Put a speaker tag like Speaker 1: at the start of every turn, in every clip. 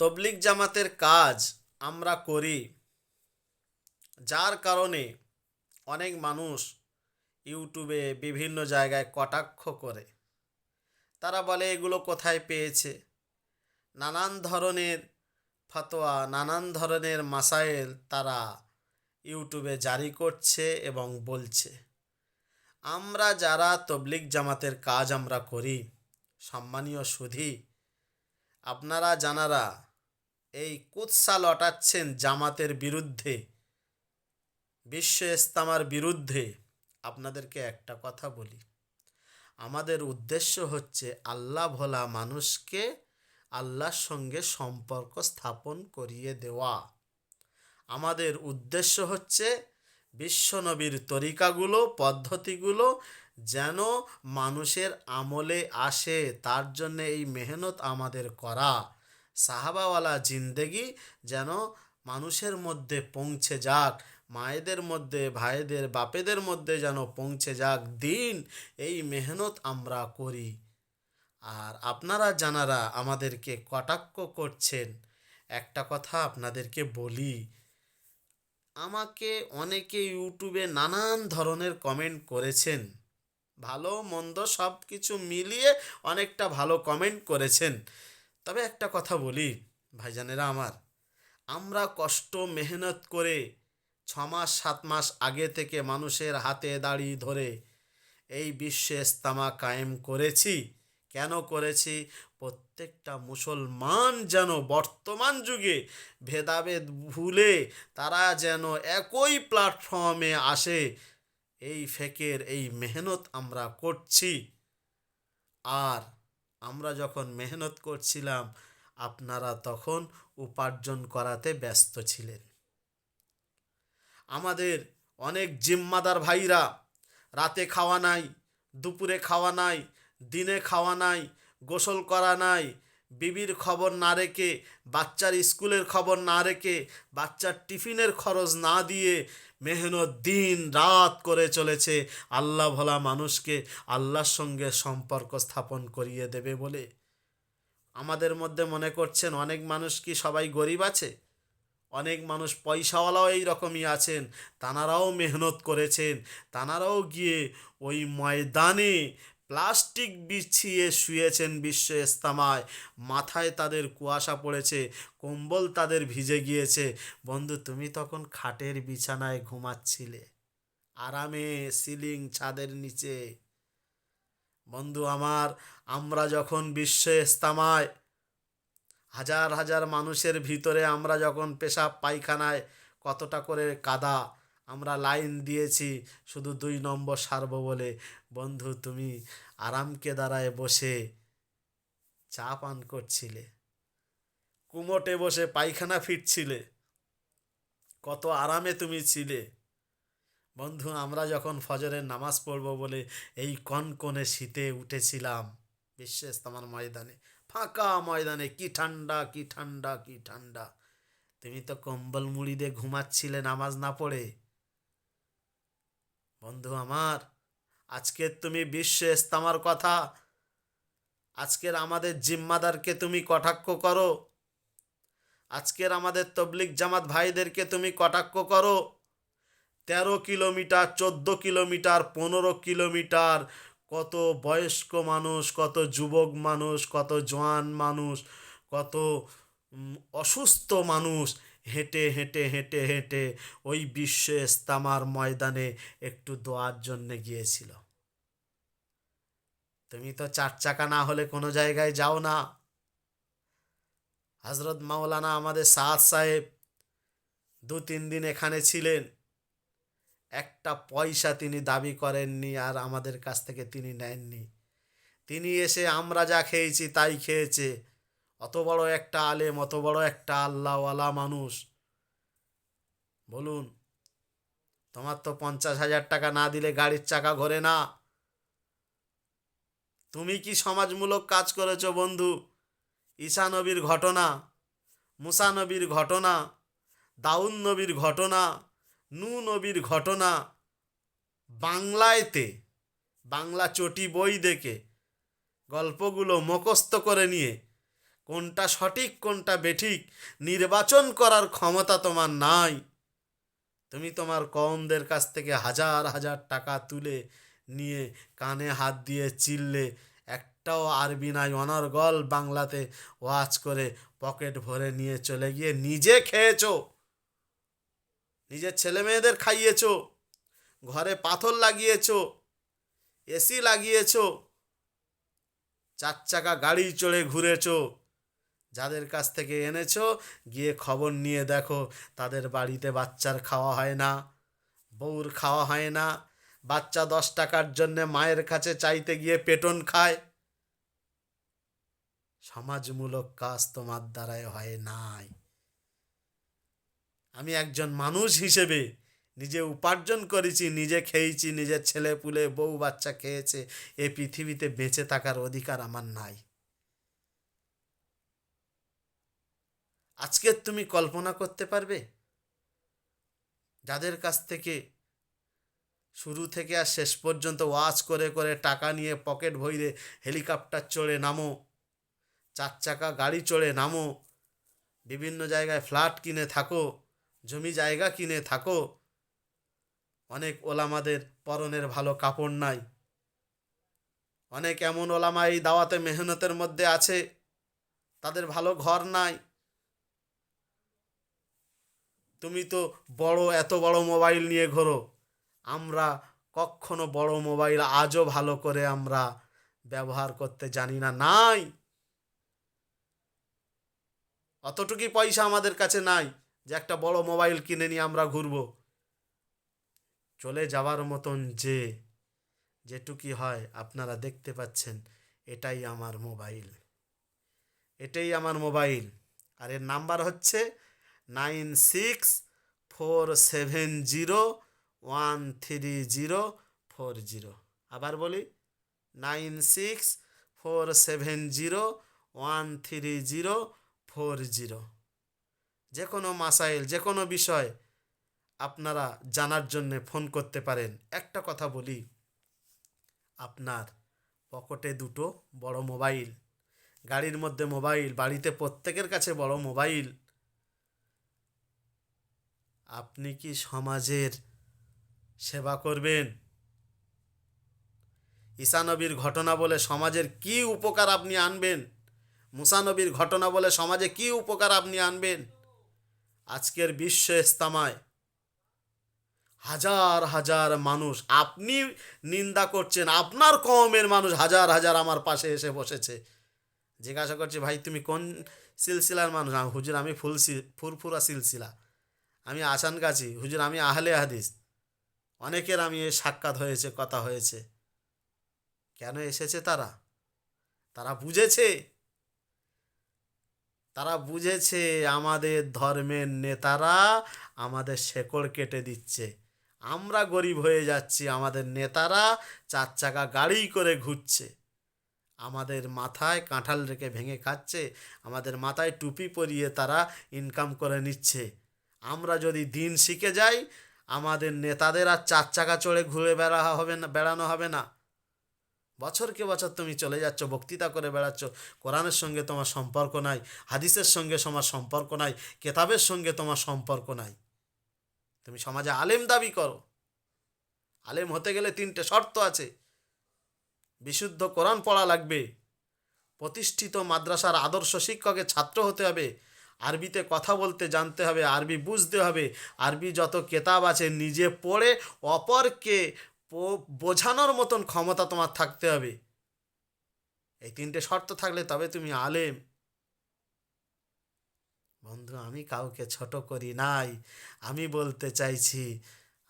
Speaker 1: তবলিগ জামাতের কাজ আমরা করি। যার কারণে অনেক মানুষ ইউটিউবে বিভিন্ন জায়গায় কটাক্ষ করে। তারা বলে, এগুলো কোথায় পেয়েছে? নানান ধরনের ফতোয়া, নানান ধরনের মাসাইল তারা ইউটিউবে জারি করছে এবং বলছে। আমরা যারা তবলিগ জামাতের কাজ আমরা করি, সম্মানীয় সুধী, আপনারা জানারা এই কুৎসা লটাচ্ছেন জামাতের বিরুদ্ধে বিশ্ব ইস্তামার বিরুদ্ধে। আপনাদেরকে একটা কথা বলি। আমাদের উদ্দেশ্য হচ্ছে আল্লাহ ভোলা মানুষকে আল্লাহর সঙ্গে সম্পর্ক স্থাপন করিয়ে দেওয়া। আমাদের উদ্দেশ্য হচ্ছে বিশ্বনবীর তরিকাগুলো, পদ্ধতিগুলো যেন মানুষের আমলে আসে, তার জন্য এই মেহনত আমাদের করা। সাহাবাওয়ালা জিন্দেগি যেন মানুষের মধ্যে পৌঁছে যাক, মায়েদের মধ্যে, ভাইদের, বাপেদের মধ্যে যেন পৌঁছে যাক দিন, এই মেহনত আমরা করি। আর আপনারা জানারা আমাদেরকে কটাক্ষ করছেন, একটা কথা আপনাদেরকে বলি, আমাকে অনেকে ইউটিউবে নানান ধরনের কমেন্ট করেছেন, ভালো, মন্দ সব কিছু মিলিয়ে অনেকটা ভালো কমেন্ট করেছেন। তবে একটা কথা বলি, ভাইজানেরা আমার। আমরা কষ্ট, মেহনত করে ছ মাস সাত মাস আগে থেকে মানুষের হাতে দাড়ি ধরে এই বিশ্বে ইস্তামা কায়েম করেছি। কেন করেছি? প্রত্যেকটা মুসলমান যেন বর্তমান যুগে ভেদাভেদ ভুলে তারা যেন একই প্ল্যাটফর্মে আসে, এই ফেকের, এই মেহনত আমরা করছি। আর আমরা যখন মেহনত করছিলাম, আপনারা তখন উপার্জন করাতে ব্যস্ত ছিলেন। আমাদের অনেক জিম্মাদার ভাইরা রাতে খাওয়া নাই, দুপুরে খাওয়া নাই, দিনে খাওয়া নাই, গোসল করা নাই বিবির খবর না রেখে, বাচ্চার স্কুলের খবর না রেখে, বাচ্চার টিফিনের খরচ না দিয়ে মেহনত দিন রাত করে চলেছে। আল্লাহ ভোলা মানুষকে আল্লাহর সঙ্গে সম্পর্ক স্থাপন করিয়ে দেবে বলে আমাদের মধ্যে মনে করছেন অনেক মানুষ কি সবাই গরিব আছে? অনেক মানুষ পয়সাওয়ালাও এই রকমই আছেন। তানারাও মেহনত করেছেন। তানারাও গিয়ে ওই ময়দানে প্লাস্টিক বিছিয়ে শুয়েছেন বিশ্ব ইস্তামায়। মাথায় তাদের কুয়াশা পড়েছে, কম্বল তাদের ভিজে গিয়েছে। বন্ধু, তুমি তখন খাটের বিছানায় ঘুমাচ্ছিলে। আরামে সিলিং ছাদের নিচে। বন্ধু, আমার, আমরা যখন বিশ্ব ইস্তামায়, হাজার হাজার মানুষের ভিতরে আমরা যখন পেশাব পায়খানায় কতটা করে কাদা আমরা লাইন দিয়েছি, শুধু দুই নম্বর সারবো বলে। বন্ধু, তুমি আরামকে দাঁড়ায় বসে চা পান করছিলে। কুমোটে বসে পায়খানা ফিরছিলে। কত আরামে তুমি ছিলে। বন্ধু, আমরা যখন ফজরের নামাজ পড়ব বলে এই কনকনে শীতে উঠেছিলাম বিশ্ব তোমার ময়দানে। ফাঁকা ময়দানে, কি ঠান্ডা কি ঠান্ডা কি ঠান্ডা। তুমি তো কম্বল মুড়ি দিয়ে ঘুমাচ্ছিলে নামাজ না পড়ে। বন্ধু আমার আজকের তুমি বিশ্ব ইস্তামার কথা, আজকের আমাদের জিম্মাদারকে তুমি কটাক্ষ করো, আজকের আমাদের তবলিক জামাত ভাইদেরকে তুমি কটাক্ষ করো, তেরো কিলোমিটার, চোদ্দ কিলোমিটার, পনেরো কিলোমিটার, কত বয়স্ক মানুষ, কত যুবক মানুষ, কত জোয়ান মানুষ, কত অসুস্থ মানুষ হেঁটে হেঁটে হেঁটে হেঁটে ওই বিশ্ব ইস্তামার ময়দানে একটু দোয়ার জন্যে গিয়েছিল। তুমি তো চার চাকা না হলে কোনো জায়গায় যাও না। হজরত মাওলানা আমাদের সাদ সাহেব দু তিন দিন এখানে ছিলেন। একটা পয়সা তিনি দাবি করেননি আর আমাদের কাছ থেকে তিনি নেননি। তিনি এসে আমরা যা খেয়েছি তাই খেয়েছে। অত বড় একটা আলেম, অত বড় একটা আল্লাহওয়ালা মানুষ। বলুন, তোমার তো পঞ্চাশ হাজার টাকা না দিলে গাড়ির চাকা ঘোরে না। তুমি কি সমাজমূলক কাজ করেছ বন্ধু? ঈশা নবীর ঘটনা, মুসা নবীর ঘটনা দাউন নবীর ঘটনা, নু নবীর ঘটনা বাংলায়তে, বাংলা চটি বই দেখে গল্পগুলো মুখস্থ করে নিয়ে কোনটা সঠিক, কোনটা বেঠিক, নির্বাচন করার ক্ষমতা তোমার নাই। তুমি তোমার কমদের কাছ থেকে হাজার হাজার টাকা তুলে নিয়ে কানে হাত দিয়ে চিল্লে, একটাও আরবি নাই, অনর্গল বাংলাতে ওয়াচ করে পকেট ভরে নিয়ে চলে গিয়ে নিজে খেয়েছো, নিজের ছেলে মেয়েদের খাইয়েছো, ঘরে পাথর লাগিয়েছ, এসি লাগিয়েছো, চার চাকা গাড়ি চড়ে ঘুরেছো যাদের কাছ থেকে এনেছো, গিয়ে খবর নিয়ে দেখো, তাদের বাড়িতে বাচ্চার খাওয়া হয় না, বউর খাওয়া হয় না, বাচ্চা দশ টাকার জন্যে মায়ের কাছে চাইতে গিয়ে পেটন খায়। সমাজমূলক কাজ তোমার দ্বারাই হয় নাই। আমি একজন মানুষ হিসেবে নিজে উপার্জন করেছি, নিজে খেয়েছি, নিজের ছেলে পুলে বউ বাচ্চা খেয়েছে, এ পৃথিবীতে বেঁচে থাকার অধিকার আমার নাই। আজকের তুমি কল্পনা করতে পারবে? যাদের কাছ থেকে শুরু থেকে আর শেষ পর্যন্ত ওয়াচ করে করে টাকা নিয়ে পকেট ভইরে হেলিকপ্টার চড়ে নামো, চার চাকা গাড়ি চড়ে নামো, বিভিন্ন জায়গায় ফ্ল্যাট কিনে থাকো, জমি জায়গা কিনে থাকো, অনেক ওলামাদের পরনের ভালো কাপড় নাই। অনেক এমন ওলামা এই দাওয়াতে মেহনতের মধ্যে আছে, তাদের ভালো ঘর নাই। তুমি তো বড়, এত বড় মোবাইল নিয়ে ঘোরো। আমরা কখনো বড় মোবাইল আজও ভালো করে আমরা ব্যবহার করতে জানি না, নাই। অতটুকুই পয়সা আমাদের কাছে নাই যে একটা বড় মোবাইল কিনে নিয়ে আমরা ঘুরবো। চলে যাওয়ার মতন যে, যেটুকি হয় আপনারা দেখতে পাচ্ছেন, এটাই আমার মোবাইল। এটাই আমার মোবাইল। আর এর নাম্বার হচ্ছে nine six four seven zero one three zero four zero আবার বলি nine six four seven zero one three zero four zero যে কোনো মাসাইল যে কোনো বিষয় আপনারা জানার জন্যে ফোন করতে পারেন। একটা কথা বলি, আপনার পকেটে দুটো বড় মোবাইল, গাড়ির মধ্যে মোবাইল, বাড়িতে প্রত্যেকের কাছে বড় মোবাইল আপনি কি সমাজের সেবা করবেন? ঈশানবীর ঘটনা বলে সমাজের কি উপকার আপনি আনবেন? মুসানবীর ঘটনা বলে সমাজে কি উপকার আপনি আনবেন? আজকের বিশ্ব ইস্তামায় হাজার হাজার মানুষ, আপনি নিন্দা করছেন, আপনার কমের মানুষ হাজার হাজার আমার পাশে এসে বসেছে। জিজ্ঞাসা করছি, ভাই, তুমি কোন সিলসিলার মানুষ? আমি হুজুর, আমি ফুল ফুরফুরা সিলসিলা। আমি আসান গাছি হুজুর, আমি আহলে হাদিস। অনেকের আমি এ সাক্ষাৎ হয়েছে, কথা হয়েছে। কেন এসেছে তারা? তারা বুঝেছে। তারা বুঝেছে, আমাদের ধর্মের নেতারা আমাদের শেকড় কেটে দিচ্ছে। আমরা গরিব হয়ে যাচ্ছি, আমাদের নেতারা চার চাকা গাড়ি করে ঘুরছে। আমাদের মাথায় কাঁঠাল রেখে ভেঙে খাচ্ছে, আমাদের মাথায় টুপি পরিয়ে তারা ইনকাম করে নিচ্ছে। আমরা যদি দিন শিখে যাই, আমাদের নেতাদের আর চার চাকা চড়ে ঘুরে বেড়া হবে না, বেড়ানো হবে না। বছরকে বছর তুমি চলে যাচ্ছ, বক্তৃতা করে বেড়াচ্ছ, কোরআনের সঙ্গে তোমার সম্পর্ক নাই, হাদিসের সঙ্গে তোমার সম্পর্ক নাই, কেতাবের সঙ্গে তোমার সম্পর্ক নাই। তুমি সমাজে আলেম দাবি করো। আলেম হতে গেলে তিনটে শর্ত আছে। বিশুদ্ধ কোরআন পড়া লাগবে। প্রতিষ্ঠিত মাদ্রাসার আদর্শ শিক্ষকের ছাত্র হতে হবে। আরবিতে কথা বলতে জানতে হবে, আরবি বুঝতে হবে। আরবি যত কেতাব আছে নিজে পড়ে অপরকে বোঝানোর মতন ক্ষমতা তোমার থাকতে হবে। এই তিনটে শর্ত থাকলে তবে তুমি আলেম। বন্ধু, আমি কাউকে ছোট করি নাই। আমি বলতে চাইছি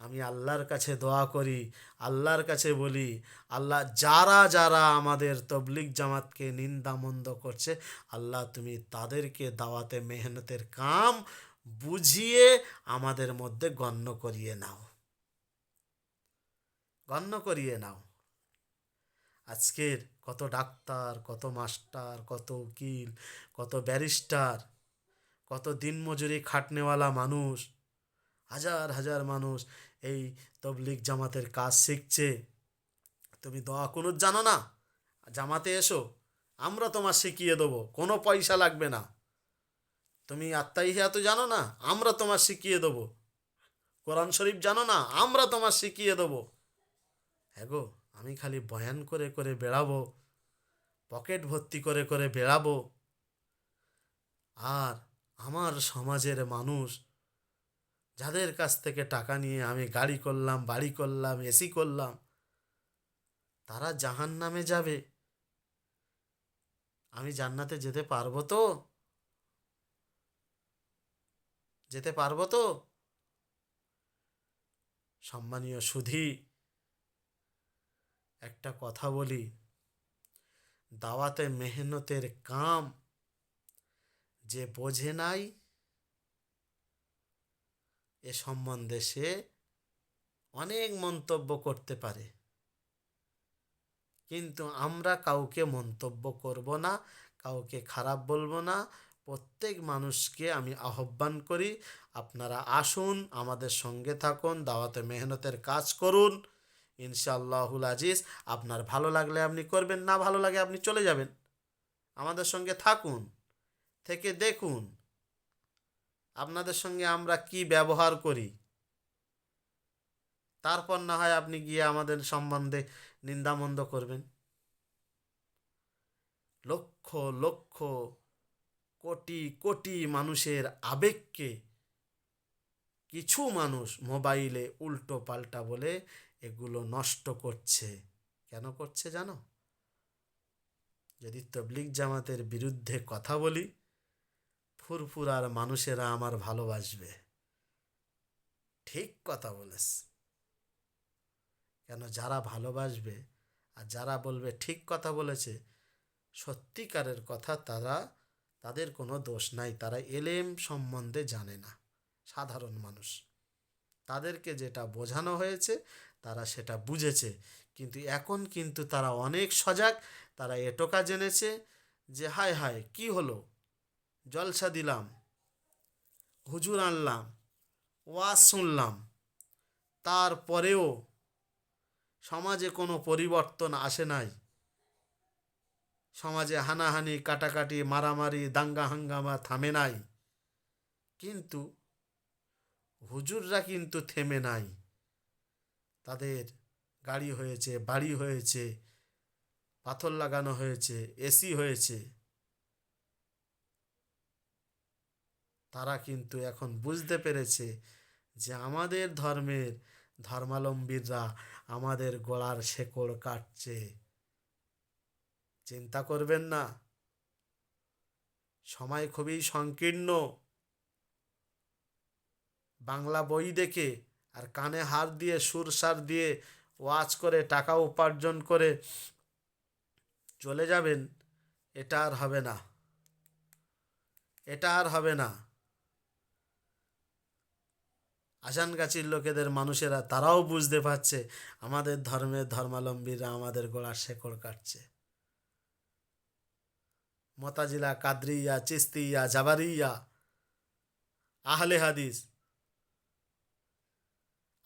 Speaker 1: আমি আল্লাহর কাছে দোয়া করি, আল্লাহর কাছে বলি, আল্লাহ যারা যারা আমাদের তবলিক জামাতকে নিন্দামন্দ করছে, আল্লাহ তুমি তাদেরকে দাওয়াতে মেহনতের কাম বুঝিয়ে আমাদের মধ্যে গণ্য করিয়ে নাও। গণ্য করিয়ে নাও। আজকের কত ডাক্তার, কত মাস্টার, কত উকিল, কত ব্যারিস্টার, কত দিনমজুরি খাটনেওয়ালা মানুষ হাজার হাজার মানুষ এই তবলিক জামাতের কাজ শিখছে। তুমি দোয়া কুনুত জানো না? জামাতে এসো, আমরা তোমার শিখিয়ে দেবো, কোনো পয়সা লাগবে না। তুমি আত্মাইহিয়া তো জানো না, আমরা তোমার শিখিয়ে দেবো। কোরআন শরীফ জানো না, আমরা তোমার শিখিয়ে দেবো। হ্যাঁ গো, আমি খালি বয়ান করে করে বেড়াবো, পকেট ভর্তি করে করে বেড়াবো। আর আমার সমাজের মানুষ যাদের কাছ থেকে টাকা নিয়ে আমি গাড়ি করলাম, বাড়ি করলাম, এসি করলাম, তারা জাহান নামে যাবে। আমি জান্নাতে যেতে পারব তো? যেতে পারব তো? সম্মানীয় সুধী, একটা কথা বলি। দাওয়াতে মেহনতের কাম যে বোঝে নাই এ সম্বন্ধে সে অনেক মন্তব্য করতে পারে। কিন্তু আমরা কাউকে মন্তব্য করব না, কাউকে খারাপ বলব না। প্রত্যেক মানুষকে আমি আহ্বান করি, আপনারা আসুন, আমাদের সঙ্গে থাকুন, দাওয়াতে মেহনতের কাজ করুন। ইনশাআল্লাহুল আজিজ, আপনার ভালো লাগলে আপনি করবেন, না ভালো লাগে আপনি চলে যাবেন। আমাদের সঙ্গে থাকুন, থেকে দেখুন। আপনাদের সঙ্গে আমরা কি ব্যবহার করি? তারপর না হয় আপনি গিয়ে আমাদের সম্বন্ধে নিন্দামন্দ করবেন। লক্ষ লক্ষ, কোটি কোটি মানুষের আবেগকে কিছু মানুষ মোবাইলে উল্টো পাল্টা বলে এগুলো নষ্ট করছে। কেন করছে জানো? যদি তবলিক জামাতের বিরুদ্ধে কথা বলি ফুরফুরার মানুষেরা আমার ভালোবাসবে। ঠিক কথা বলেস কেন যারা ভালোবাসবে আর যারা বলবে ঠিক কথা বলেছে, সত্যিকারের কথা তারা, তাদের কোনো দোষ নাই, তারা এলেম সম্বন্ধে জানে না, সাধারণ মানুষ। তাদেরকে যেটা বোঝানো হয়েছে, তারা সেটা বুঝেছে। কিন্তু এখন কিন্তু তারা অনেক সজাগ, তারা এটোকা জেনেছে যে হায় হায়, কি হলো? জলসা দিলাম, হুজুর আনলাম, ওয়াজ শুনলাম। তারপরেও সমাজে কোনো পরিবর্তন আসে নাই। সমাজে হানাহানি, কাটাকাটি, মারামারি, দাঙ্গা হাঙ্গামা থামে নাই। কিন্তু হুজুররা কিন্তু থেমে নাই। তাদের গাড়ি হয়েছে, বাড়ি হয়েছে, পাথর লাগানো হয়েছে, এসি হয়েছে। তারা কিন্তু এখন বুঝতে পেরেছে যে আমাদের ধর্মের ধর্মালম্বীরা আমাদের গলার শেকড় কাটছে। চিন্তা করবেন না। সময় খুবই সংকীর্ণ। বাংলা বই দেখে আর কানে হার দিয়ে সুরসার দিয়ে ওয়াজ করে, টাকা উপার্জন করে চলে যাবেন, এটা আর হবে না। এটা আর হবে না। আসানগাছির লোকেদের মানুষেরা তারাও বুঝতে পারছে, আমাদের ধর্মের ধর্মালম্বীরা আমাদের গোড়ার শেকড় কাটছে। মতাজিলা, কাদরিয়া, চিস্তিয়া, জাবারিয়া, আহলে হাদিস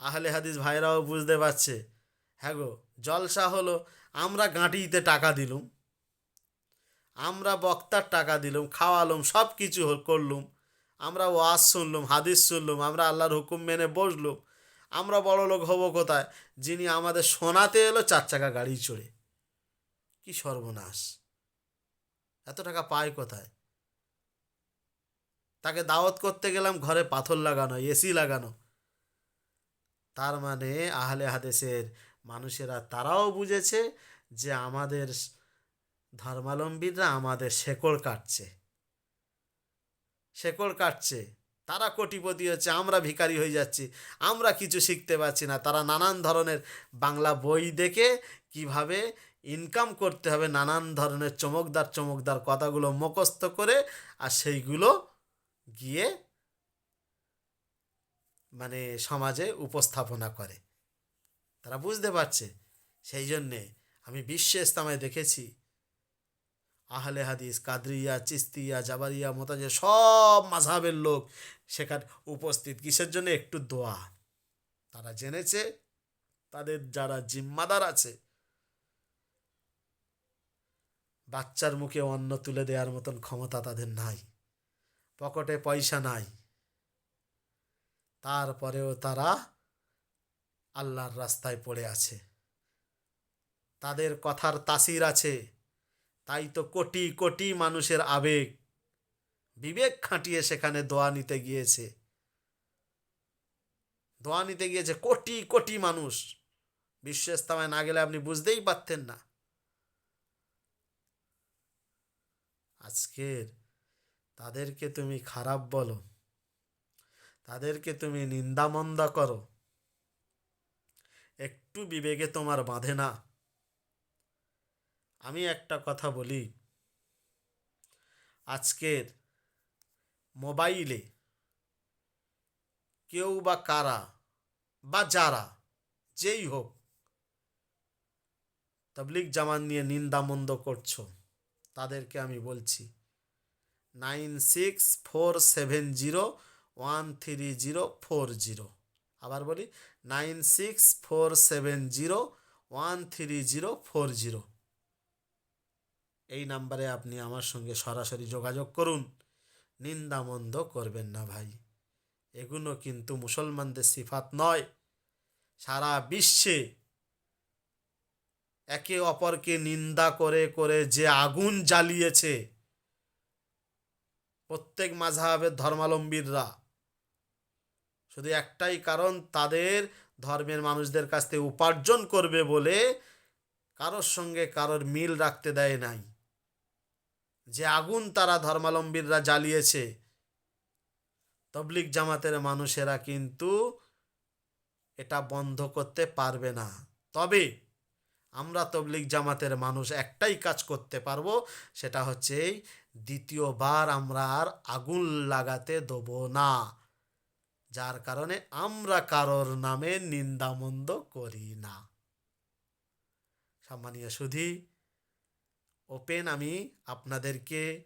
Speaker 1: আহলে হাদিস ভাইরাও বুঝতে পারছে হ্যাঁ গো, জলসা হলো আমরা গাঁটিতে টাকা দিলুম, আমরা বক্তার টাকা দিলুম, খাওয়ালুম সব কিছু করলুম আমরা ওয়াজ শুনলুম, হাদিস শুনলুম, আমরা আল্লাহর হুকুম মেনে বসলুম, আমরা বড় লোক হব কোথায়? যিনি আমাদের শোনাতে এলো চার চাকা গাড়ি চড়ে। কি সর্বনাশ। এত টাকা পায় কোথায়? তাকে দাওয়াত করতে গেলাম, ঘরে পাথর লাগানো এসি লাগানো। তার মানে আহলে হাদেশের মানুষেরা তারাও বুঝেছে যে আমাদের ধর্মালম্বীরা আমাদের শেকড় কাটছে। শেকড় কাটছে। তারা কোটিপতি হচ্ছে, আমরা ভিখারি হয়ে যাচ্ছি। আমরা কিছু শিখতে পারছি না। তারা নানান ধরনের বাংলা বই দেখে কীভাবে ইনকাম করতে হবে, নানান ধরনের চমকদার চমকদার কথাগুলো মুখস্থ করে আর সেইগুলো গিয়ে মানে সমাজে উপস্থাপনা করে। তারা বুঝতে পারছে। সেই জন্যে আমি বিশ্ব ইস্তামায় দেখেছি আহলে হাদিস, কাদরিয়া, চিস্তিয়া, জাবারিয়া মোতাজে সব মাঝাবের লোক সেখানে উপস্থিত। কিসের জন্য? একটু দোয়া। তারা জেনেছে, তাদের যারা জিম্মাদার আছে, বাচ্চার মুখে অন্ন তুলে দেওয়ার মতন ক্ষমতা তাদের নাই, পকেটে পয়সা নাই। তারপরেও তারা আল্লাহর রাস্তায় পড়ে আছে। তাদের কথার তাসির আছে। তাই তো কোটি কোটি মানুষের আবেগ। বিবেক খাটিয়ে সেখানে দোয়া নিতে গিয়েছে। দোয়া নিতে গিয়েছে কোটি কোটি মানুষ। বিশ্ব ইস্তামায় না গেলে আপনি বুঝতেই পারতেন না। আজকের তাদেরকে তুমি খারাপ বলো। তাদেরকে তুমি নিন্দামন্দা করো। একটু বিবেকে তোমার বাঁধে না। আমি একটা কথা বলি। আজকের মোবাইলে কেউ বা কারা বা যারা যেই হোক তবলিক জামান নিয়ে নিন্দামন্দ করছ, তাদেরকে আমি বলছি, nine six four seven zero one three zero four zero. আবার বলি, nine six four seven zero one three zero four zero. এই নাম্বারে আপনি আমার সঙ্গে সরাসরি যোগাযোগ করুন। নিন্দামন্দ করবেন না ভাই। এগুলো কিন্তু মুসলমানদের সিফাত নয়। সারা বিশ্বে একে অপরকে নিন্দা করে করে যে আগুন জ্বালিয়েছে, প্রত্যেক মাঝহাবের ধর্মাবলম্বীরা শুধু একটাই কারণ, তাদের ধর্মের মানুষদের কাছ থেকে উপার্জন করবে বলে কারোর সঙ্গে কারোর মিল রাখতে দেয় নাই। যে আগুন তারা ধর্মালম্বীরা জ্বালিয়েছে। তবলিক জামাতের মানুষেরা কিন্তু এটা বন্ধ করতে পারবে না। তবে আমরা তবলিক জামাতের মানুষ একটাই কাজ করতে পারব, সেটা হচ্ছে দ্বিতীয়বার আমরা আর আগুন লাগাতে দেবো না। যার কারণে আমরা কারোর নামে নিন্দামন্দ করি না। সম্মানীয় সুধী ওপেন আমি আপনাদেরকে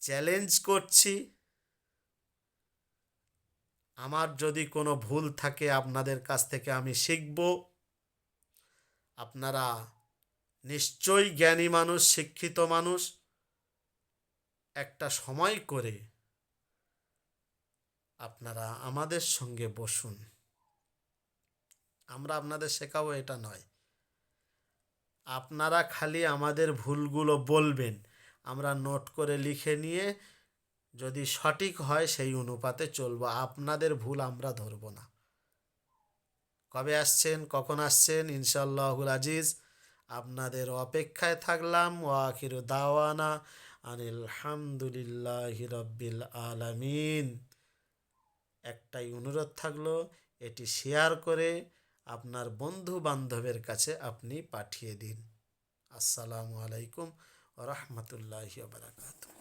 Speaker 1: চ্যালেঞ্জ করছি। আমার যদি কোনো ভুল থাকে আপনাদের কাছ থেকে আমি শিখব। আপনারা নিশ্চয়ই জ্ঞানী মানুষ, শিক্ষিত মানুষ। একটা সময় করে আপনারা আমাদের সঙ্গে বসুন। আমরা আপনাদের শেখাবো এটা নয়। আপনারা খালি আমাদের ভুলগুলো বলবেন। আমরা নোট করে লিখে নিয়ে যদি সঠিক হয় সেই অনুপাতে চলবো। আপনাদের ভুল আমরা ধরব না। কবে আসছেন? কখন আসছেন? ইনশাল্লাহুল আজিজ। আপনাদের অপেক্ষায় থাকলাম। ওয়াকির দাওয়ানা আনিলহামদুলিল্লাহ রব্বিল আলামিন। একটাই অনুরোধ থাকল, এটি শেয়ার করে আপনার বন্ধু বান্ধবের কাছে আপনি পাঠিয়ে দিন। আসসালামু আলাইকুম রহমতুল্লাহ বারাকাতুহ।